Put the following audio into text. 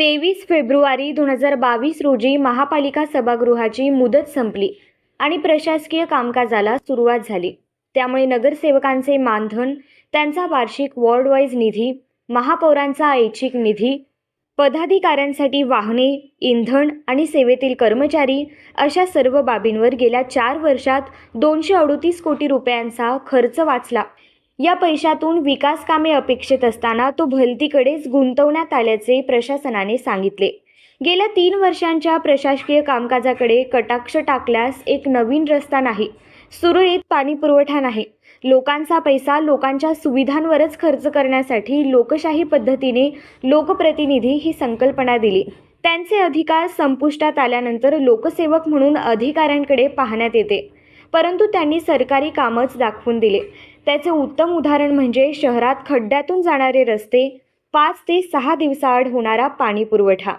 तेवीस फेब्रुवारी दोन हजार बावीस रोजी महापालिका सभागृहाची मुदत संपली आणि प्रशासकीय कामकाजाला सुरुवात झाली. त्यामुळे नगरसेवकांचे मानधन त्यांचा वार्षिक वॉर्ड वाईज निधी महापौरांचा ऐच्छिक निधी पदाधिकाऱ्यांसाठी वाहने इंधन आणि सेवेतील कर्मचारी अशा सर्व बाबींवर गेल्या चार वर्षात दोनशे अडोतीस कोटी रुपयांचा खर्च वाचला. या पैशातून विकास कामे अपेक्षित असताना तो भलतीकडेच गुंतवण्यात आल्याचे प्रशासनाने सांगितले. गेल्या तीन वर्षांच्या प्रशासकीय कामकाजाकडे कटाक्ष टाकल्यास एक नवीन रस्ता नाही. सुरळीत पाणी पुरवठा नाही. लोकांचा पैसा लोकांच्या सुविधांवरच खर्च करण्यासाठी लोकशाही पद्धतीने लोकप्रतिनिधी ही संकल्पना दिली. त्यांचे अधिकार संपुष्टात आल्यानंतर लोकसेवक म्हणून अधिकाऱ्यांकडे पाहण्यात येते. परंतु त्यांनी सरकारी कामच दाखवून दिले. त्याचे उत्तम उदाहरण म्हणजे शहरात खड्ड्यातून जाणारे रस्ते पाच ते सहा दिवसाआड होणारा पाणी पुरवठा